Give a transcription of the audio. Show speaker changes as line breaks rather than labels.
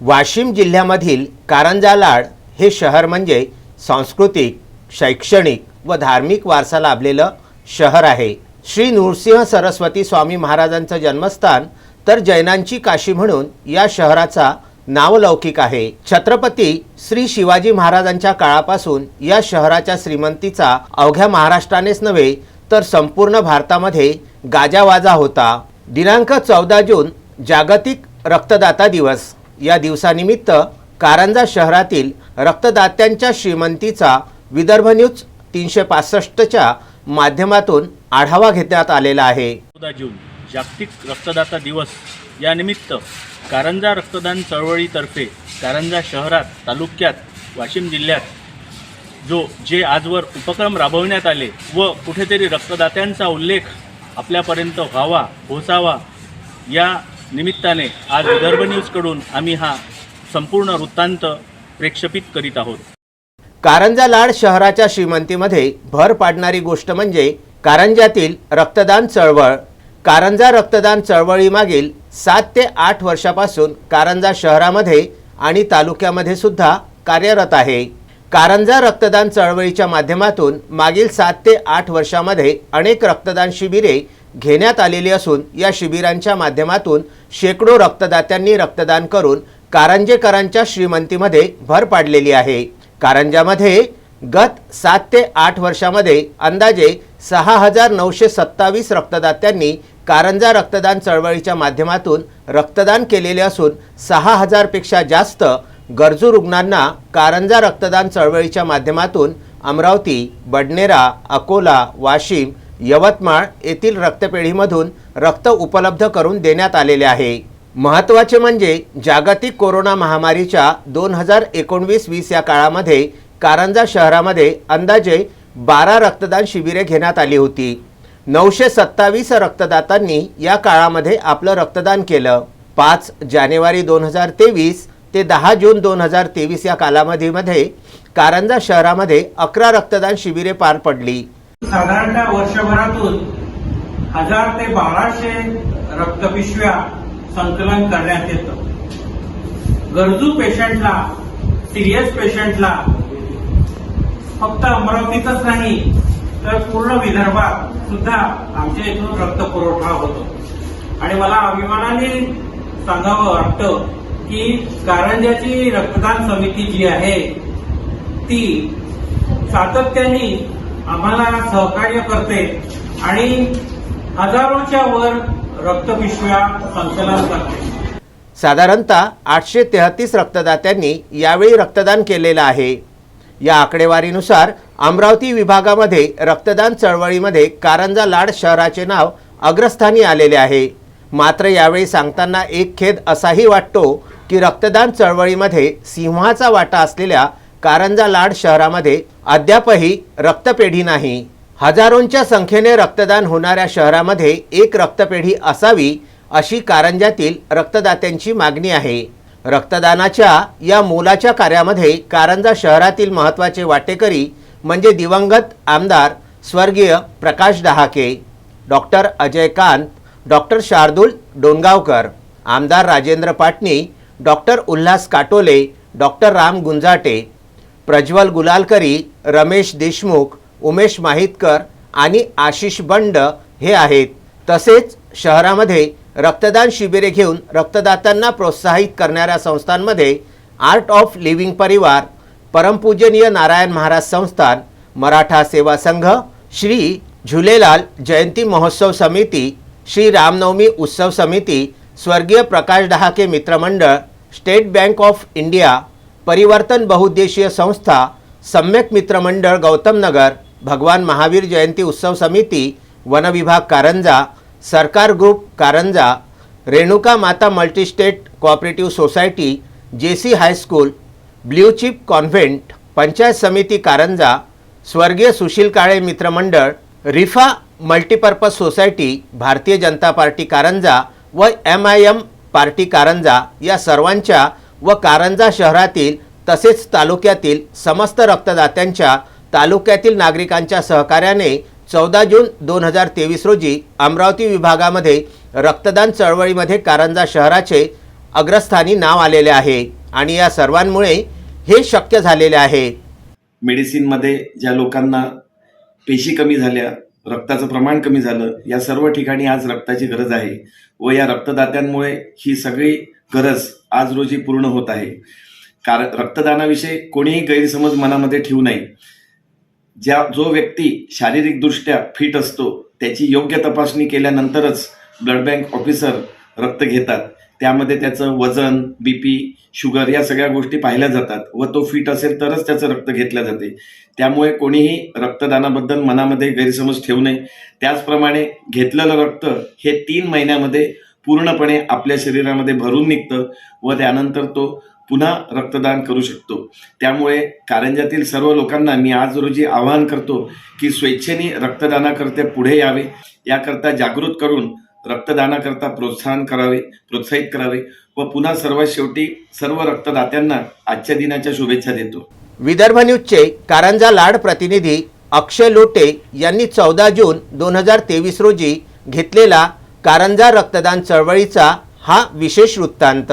वाशिम जिल्ह्यामधील कारंजा लाड हे शहर म्हणजे सांस्कृतिक शैक्षणिक व धार्मिक वारसा लाभलेलं शहर आहे. श्री नृसिंह सरस्वती स्वामी महाराजांचं जन्मस्थान तर जैनांची काशी म्हणून या शहराचा नावलौकिक आहे. छत्रपती श्री शिवाजी महाराजांच्या काळापासून या शहराच्या श्रीमंतीचा अवघ्या महाराष्ट्रानेच नव्हे तर संपूर्ण भारतामध्ये गाजावाजा होता. दिनांक चौदा जून जागतिक रक्तदाता दिवस. या दिवसानिमित्त कारंजा शहरातील रक्तदात्यांच्या श्रीमंतीचा विदर्भ न्यूज तीनशे पासष्टच्या माध्यमातून आढावा घेण्यात आलेला आहे.
चौदा जून जागतिक रक्तदाता दिवस. या निमित्त कारंजा रक्तदान चळवळीतर्फे कारंजा शहरात तालुक्यात वाशिम जिल्ह्यात जो जे आजवर उपक्रम राबवण्यात आले व कुठेतरी रक्तदात्यांचा उल्लेख आपल्यापर्यंत व्हावा पोहोचावा या निमित्ताने आज विदर्भ न्यूजकडून आम्ही हा संपूर्ण वृत्तांत प्रेक्षपित करीत आहोत.
कारंजा लाड शहराच्या श्रीमंतीमध्ये भर पाडणारी गोष्ट म्हणजे कारंजातील रक्तदान चळवळ. कारंजा रक्तदान चळवळीमागील सात ते आठ वर्षापासून कारंजा शहरामध्ये आणि तालुक्यामध्ये सुद्धा कार्यरत आहे. कारंजा रक्तदान चळवळीच्या माध्यमातून मागील सात ते आठ वर्षामध्ये अनेक रक्तदान शिबिरे घेण्यात आलेली असून या शिबिरांच्या माध्यमातून शेकडो रक्तदात्यांनी रक्तदान करून कारंजेकरांच्या श्रीमंतीमध्ये भर पाडलेली आहे. कारंजामध्ये गत सात ते आठ वर्षामध्ये अंदाजे सहा हजार नऊशे सत्तावीस रक्तदात्यांनी कारंजा रक्तदान चळवळीच्या माध्यमातून रक्तदान केलेले असून सहा हजारपेक्षा जास्त गरजू रुग्णांना कारंजा रक्तदान चळवळीच्या माध्यमातून अमरावती बडनेरा अकोला वाशिम यवतमाळ येथील रक्तपेढीमधून रक्त उपलब्ध करून देण्यात आलेले आहे. महत्त्वाचे म्हणजे जागतिक कोरोना महामारीच्या दोन हजार एकोणवीस वीस या काळामध्ये कारंजा शहरामध्ये अंदाजे बारा रक्तदान शिबिरे घेण्यात आली होती. नऊशे सत्तावीस रक्तदातांनी या काळामध्ये आपलं रक्तदान केलं. पाच जानेवारी दोन हजार तेवीस ते दहा जून दोन हजार तेवीस या कालावधीमध्ये कारंजा शहरामध्ये अकरा रक्तदान शिबिरे पार पडली.
साधारणतः वर्षभरातून हजार ते बाराशे रक्तपिशव्या संकलन करण्यात येतं. गरजू पेशंटला सिरियस पेशंटला फक्त अमरावतीतच नाही तर पूर्ण विदर्भात सुद्धा आमच्या इथून रक्त पुरवठा होतो. आणि मला अभिमानाने सांगावं वाटतं की कारंजाची रक्तदान समिती जी आहे ती सातत्याने आम्हाला सहकार्य करते. आणि हजारोच्या वर रक्तपिशव्या संकलन करते.
साधारणतः आठशे तेहतीस रक्तदात्यांनी यावेळी रक्तदान केलेलं आहे. या आकडेवारीनुसार अमरावती विभागामध्ये रक्तदान चळवळीमध्ये कारंजा लाड शहराचे नाव अग्रस्थानी आलेले आहे. मात्र यावेळी सांगताना एक खेद असाही वाटतो की रक्तदान चळवळीमध्ये सिंहाचा वाटा असलेल्या कारंजा लाड शहरामध्ये अद्यापही रक्तपेढी नाही. हजारोंच्या संख्येने रक्तदान होणाऱ्या शहरामध्ये एक रक्तपेढी असावी अशी कारंजातील रक्तदात्यांची मागणी आहे. रक्तदानाच्या या मोलाच्या कार्यामध्ये कारंजा शहरातील महत्त्वाचे वाटेकरी म्हणजे दिवंगत आमदार स्वर्गीय प्रकाश डहाके डॉक्टर अजय कांत डॉक्टर शार्दूल डोणगावकर आमदार राजेंद्र पाटणी डॉक्टर उल्हास काटोले डॉक्टर राम गुंजाटे प्रज्वल गुलालकरी रमेश देशमुख उमेश माहितकर आणि आशिष बंड हे आहेत. तसेच शहरामध्ये रक्तदान शिबिरे घेऊन रक्तदात्यांना प्रोत्साहित करणाऱ्या संस्थांमध्ये आर्ट ऑफ लिव्हिंग परिवार परमपूजनीय नारायण महाराज संस्थान मराठा सेवा संघ श्री झुलेलाल जयंती महोत्सव समिती श्री रामनवमी उत्सव समिती स्वर्गीय प्रकाश डहाके मित्रमंडळ स्टेट बँक ऑफ इंडिया परिवर्तन बहुउद्देशीय संस्था सम्यक मित्रमंडळ गौतम नगर भगवान महावीर जयंती उत्सव समिती वनविभाग कारंजा सरकार group Karanja Renuka Mata multistate cooperative society J C high school blue chip convent panchayat samiti Karanja स्वर्गीय सुशील काळे मित्रमंडळ रिफा multipurpose society Bharatiya Janata party Karanja व M I M party Karanja या सर्वांच्या व कारंजा शहरातील तसेच तालुक्यातील समस्त रक्तदात्यांच्या तालुक्यातील नागरिकांच्या सहकार्याने चौदा जून दोन हजार तेवीस रोजी अमरावती विभागामध्ये रक्तदान चळवळीमध्ये कारंजा शहराचे अग्रस्थानी नाव आलेले आहे आणि या सर्वांमुळे हे शक्य झालेले आहे.
मेडिसिनमध्ये ज्या लोकांना पेशी कमी झाल्या रक्ताचं प्रमाण कमी झालं या सर्व ठिकाणी आज रक्ताची गरज आहे व या रक्तदात्यांमुळे ही सगळी गरज आज रोजी पूर्ण होत आहे. कारण रक्तदानाविषयी कोणीही गैरसमज मनामध्ये ठेवू नये. ज्या जो व्यक्ती शारीरिकदृष्ट्या फिट असतो त्याची योग्य तपासणी केल्यानंतरच ब्लड बँक ऑफिसर रक्त घेतात. त्यामध्ये त्याचं वजन बी पी शुगर या सगळ्या गोष्टी पाहिल्या जातात व तो फिट असेल तरच त्याचं रक्त घेतलं जाते. त्यामुळे कोणीही रक्तदानाबद्दल मनामध्ये गैरसमज ठेवू नये. त्याचप्रमाणे घेतलेलं रक्त हे तीन महिन्यामध्ये पूर्णपणे आपल्या शरीरामध्ये भरून निघतं व त्यानंतर तो पुन्हा रक्तदान करू शकतो. त्यामुळे कारंजातील सर्व लोकांना मी आज रोजी आवाहन करतो की स्वेच्छेने रक्तदानाकरता पुढे यावे. याकरता जागृत करून रक्तदानाकरता प्रोत्साहन करावे प्रोत्साहित करावे व पुन्हा सर्वात शेवटी सर्व रक्तदात्यांना आजच्या दिनाच्या शुभेच्छा देतो.
विदर्भ न्यूजचे कारंजा लाड प्रतिनिधी अक्षय लोटे यांनी चौदा जून दोन हजार तेवीस रोजी घेतलेला कारंजा रक्तदान चळवळीचा हा विशेष वृत्तांत.